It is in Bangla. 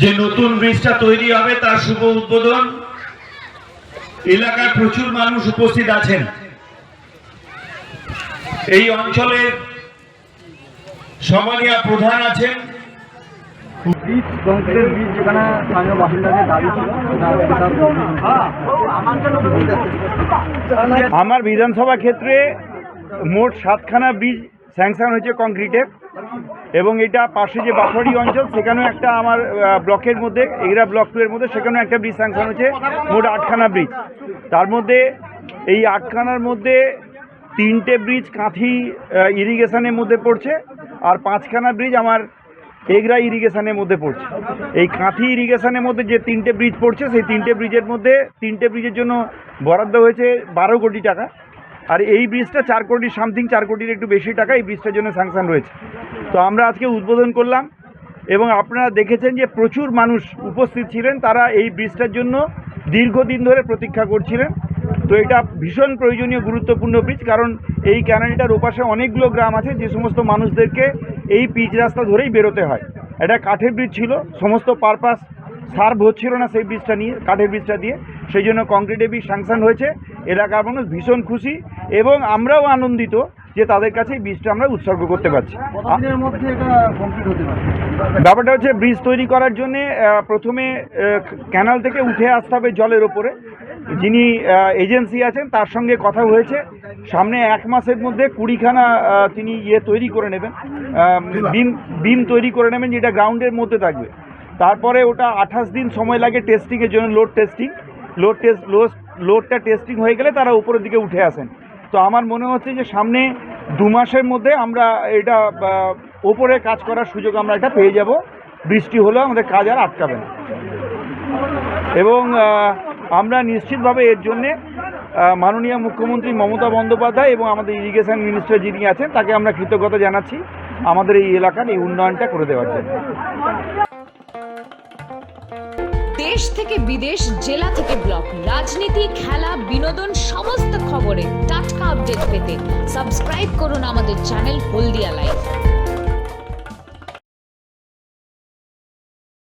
যে নতুন ব্রিজটা তৈরি হবে তার শুভ উদ্বোধন। এলাকার প্রচুর মানুষ উপস্থিত আছেন। এই অঞ্চলের সমানিয়া প্রধান আছেন। বীজ কংক্রিটের বীজ যেখানে স্থানীয় বাসিন্দাদের দাবি ছিল আমার বিধানসভা ক্ষেত্রে মোট সাতখানা ব্রিজ স্যাংশন হয়েছে কংক্রিটের। এবং এটা পাশে যে বাফারি অঞ্চল, সেখানেও একটা আমার ব্লকের মধ্যে, এগরা ব্লক টু এর মধ্যে সেখানেও একটা ব্রিজ স্যাংশন হয়েছে, মোট আটখানা ব্রিজ। তার মধ্যে, এই আটখানার মধ্যে তিনটে ব্রিজ কাঁথি ইরিগেশনের মধ্যে পড়ছে, আর পাঁচখানা ব্রিজ আমার এগরা ইরিগেশনের মধ্যে পড়ছে। এই কাঁথি ইরিগেশনের মধ্যে যে তিনটে ব্রিজ পড়ছে, সেই তিনটে ব্রিজের মধ্যে, তিনটে ব্রিজের জন্য বরাদ্দ হয়েছে বারো কোটি টাকা। আর এই ব্রিজটা চার কোটি সামথিং চার কোটির একটু বেশি টাকা এই ব্রিজটার জন্য স্যাংশন রয়েছে। তো আমরা আজকে উদ্বোধন করলাম এবং আপনারা দেখেছেন যে প্রচুর মানুষ উপস্থিত ছিলেন, তারা এই ব্রিজটার জন্য দীর্ঘদিন ধরে প্রতীক্ষা করছিলেন। তো এটা ভীষণ প্রয়োজনীয়, গুরুত্বপূর্ণ ব্রিজ কারণ এই ক্যানালটার ওপাশে অনেকগুলো গ্রাম আছে, যে সমস্ত মানুষদেরকে এই পিচ রাস্তা ধরেই বেরোতে হয়। এটা কাঠের ব্রিজ ছিল, সমস্ত পারপাস সার্ভ হচ্ছিল না সেই ব্রিজটা নিয়ে, কাঠের ব্রিজটা দিয়ে। সেই জন্য কংক্রিটের ব্রিজ স্যাংশন হয়েছে। এলাকার মানুষ ভীষণ খুশি। এবং আমরাও আনন্দিত যে তাদের কাছে এই ব্রিজটা আমরা উৎসর্গ করতে পারছি। ব্যাপারটা হচ্ছে ব্রিজ তৈরি করার জন্যে প্রথমে ক্যানাল থেকে উঠে আসতে হবে জলের ওপরে। যিনি এজেন্সি আছেন তার সঙ্গে কথা হয়েছে। সামনে এক মাসের মধ্যে কুড়িখানা তিনি ইয়ে তৈরি করে নেবেন। বিম বিম তৈরি করে নেবেন যেটা গ্রাউন্ডের মধ্যে থাকবে। তারপরে ওটা আঠাশ দিন সময় লাগে টেস্টিংয়ের জন্য load testing load test load লোডটা testing হয়ে গেলে তারা উপরের দিকে উঠে আসেন। তো আমার মনে হচ্ছে যে সামনে দু মাসের মধ্যে আমরা এটা ওপরে কাজ করার সুযোগ আমরা এটা পেয়ে যাব। বৃষ্টি হলেও আমাদের কাজ আর আটকাবে না। এবং আমরা নিশ্চিতভাবে এর জন্যে মাননীয় মুখ্যমন্ত্রী মমতা বন্দ্যোপাধ্যায় এবং আমাদের ইরিগেশন মিনিস্টার যিনি আছেন, তাকে আমরা কৃতজ্ঞতা জানাচ্ছি আমাদের এই এলাকার এই উন্নয়নটা করে দেওয়ার জন্য। দেশ থেকে বিদেশ, জেলা থেকে ব্লক, রাজনীতি, খেলা, বিনোদন, সমস্ত খবরে টাটকা আপডেট পেতে সাবস্ক্রাইব করুন আমাদের চ্যানেল হলদিয়া লাইভ